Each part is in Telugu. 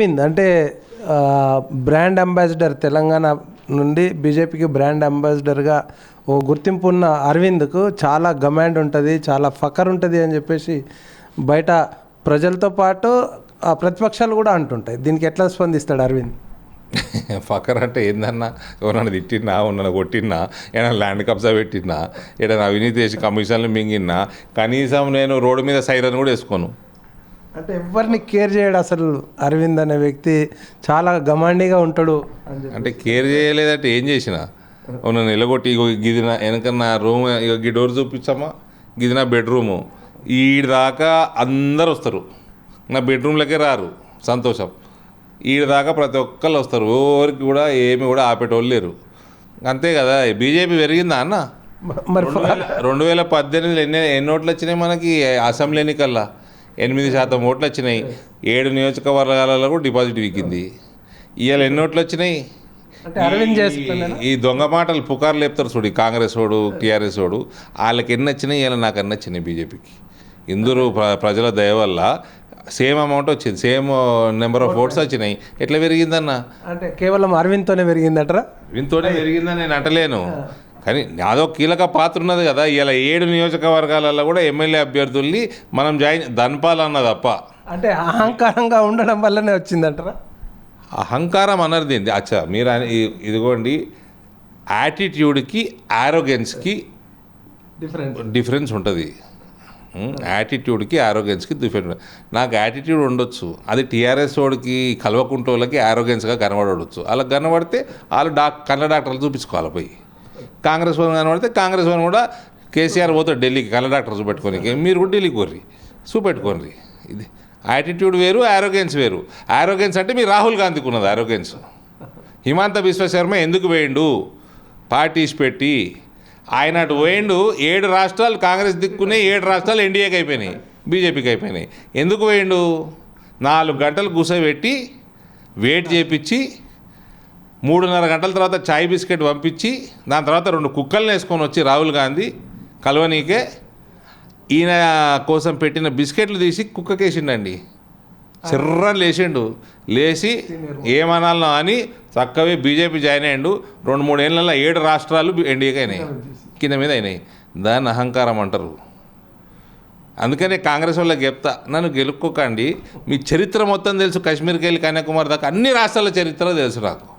చెప్పింది. అంటే బ్రాండ్ అంబాసిడర్ తెలంగాణ నుండి బీజేపీకి బ్రాండ్ అంబాసిడర్గా ఓ గుర్తింపు ఉన్న అరవింద్కు చాలా గమాండ్ ఉంటుంది చాలా ఫకర్ ఉంటుంది అని చెప్పేసి బయట ప్రజలతో పాటు ఆ ప్రతిపక్షాలు కూడా అంటుంటాయి. దీనికి ఎట్లా స్పందిస్తాడు అరవింద్? ఫకర్ అంటే ఏందన్నా ఎవరన్నా తిట్టినా ఎవరన్నా కొట్టినా ఏదైనా ల్యాండ్ కబ్జా పెట్టినా ఏదైనా అవినీతి చేసి కమిషన్లు మింగినా కనీసం నేను రోడ్డు మీద సైరన్ కూడా వేసుకోను. అంటే ఎవరిని కేర్ చేయడు అసలు అరవింద్ అనే వ్యక్తి. చాలా గమాండిగా ఉంటాడు. అంటే కేర్ చేయలేదంటే ఏం చేసిన? నన్ను నిలగొట్టి ఇగో గిది నా వెనక నా రూమ్ ఇగో ఈ డోర్ చూపించమ్మా గిది నా బెడ్రూము. ఈడి దాకా అందరు వస్తారు. నా బెడ్రూమ్లకే రారు. సంతోషం. ఈడి దాకా ప్రతి ఒక్కళ్ళు వస్తారు. ఎవరికి కూడా ఏమి కూడా ఆపేటోళ్ళు లేరు. అంతే కదా బీజేపీ పెరిగిందా అన్న? మరి రెండు వేల పద్దెనిమిదిలో ఎన్ని ఎన్ని ఓట్లు వచ్చినాయి మనకి? అసెంబ్లీ ఎన్నికల్లో. ఎనిమిది శాతం ఓట్లు వచ్చినాయి. ఏడు నియోజకవర్గాలలో కూడా డిపాజిట్ విక్కింది ఇవాళ ఎన్ని ఓట్లు వచ్చినాయి? ఈ- దొంగ మాటలు పుకార్లు లేపుతారు చూడు కాంగ్రెస్ వాడు టీఆర్ఎస్ వాడు. వాళ్ళకి ఎన్ని వచ్చినాయి? ఇలా నాకు ఎన్ని వచ్చినాయి బీజేపీకి. ఇందరూ ప్ర- ప్రజల దయ వల్ల సేమ్ అమౌంట్ వచ్చింది. సేమ్ నెంబర్ ఆఫ్ ఓట్స్ వచ్చినాయి. ఎట్లా పెరిగిందన్న? అంటే కేవలం అరవింద్తోనే పెరిగిందట్రా? వింతోనే పెరిగిందని నేను అంటలేను. కానీ నాదో కీలక పాత్ర ఉన్నది కదా. ఇలా ఏడు నియోజకవర్గాలలో కూడా ఎమ్మెల్యే అభ్యర్థుల్ని మనం జాయిన్ దన్పాలన్న తప్ప. అంటే అహంకారంగా ఉండడం వల్లనే వచ్చిందంటరా? అహంకారం అన్నది అచ్చా మీరు ఇదిగోండి యాటిట్యూడ్కి ఆరోగెన్స్కి డిఫరెంట్ డిఫరెన్స్ ఉంటుంది. యాటిట్యూడ్కి ఆరోగెన్స్కి డిఫరెంట్ నాకు యాటిట్యూడ్ ఉండొచ్చు. అది టీఆర్ఎస్ వాడికి కల్వకుంటోళ్ళకి ఆరోగెన్స్గా కనబడవచ్చు అలా కనబడితే వాళ్ళు డాక్ కళ్ళ డాక్టర్లు చూపించుకోవాలి పోయి. కాంగ్రెస్ వాళ్ళు కనబడితే కాంగ్రెస్ వాళ్ళు కూడా కేసీఆర్ పోతాడు ఢిల్లీకి కళ్ళ డాక్టర్ చూపెట్టుకోనికి. మీరు కూడా ఢిల్లీకి కోర్రి చూపెట్టుకోండి ఇది యాటిట్యూడ్ వేరు ఆరోగెన్స్ వేరు. ఆరోగెన్స్ అంటే మీ రాహుల్ గాంధీకి ఉన్నది ఆరోగెన్స్ హిమాంత విశ్వశర్మ ఎందుకు వేయండు? పార్టీస్ పెట్టి ఆయన అటు పోయిండు ఏడు రాష్ట్రాలు కాంగ్రెస్ దిక్కునే ఏడు రాష్ట్రాలు ఎన్డీఏకి అయిపోయినాయి బీజేపీకి అయిపోయినాయి. ఎందుకు పోయిండు? నాలుగు గంటలు కూసబెట్టి వెయిట్ చేపించి మూడున్నర గంటల తర్వాత చాయ్ బిస్కెట్ పంపించి దాని తర్వాత రెండు కుక్కల్ని వేసుకొని వచ్చి రాహుల్ గాంధీ కలవనీకే ఈయన కోసం పెట్టిన బిస్కెట్లు తీసి కుక్కకేసిండండి. చిర్రని లేచిండు. లేచి ఏమనాలనో అని చక్కవే బీజేపీ జాయిన్ అయ్యిండు. రెండు మూడు ఏళ్ళల్లో ఏడు రాష్ట్రాలు ఎన్డీఏకి అయినాయి. కింద మీద అయినాయి. దాన్ని అహంకారం అంటారు. అందుకనే కాంగ్రెస్ వాళ్ళకి చెప్తా నన్ను గెలుక్కోకండి. మీ చరిత్ర మొత్తం తెలుసు. కాశ్మీర్కి వెళ్ళి కన్యాకుమారి దాకా అన్ని రాష్ట్రాల చరిత్ర తెలుసు నాకు.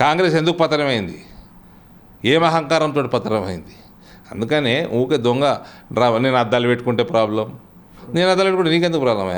కాంగ్రెస్ ఎందుకు పతనమైంది? ఏం అహంకారంతో పతనమైంది? అందుకనే ఊకే దొంగ డ్రా నేను అద్దాలు పెట్టుకుంటే ప్రాబ్లం. నేను అద్దాలు పెట్టుకుంటే నీకెందుకు ప్రాబ్లమే?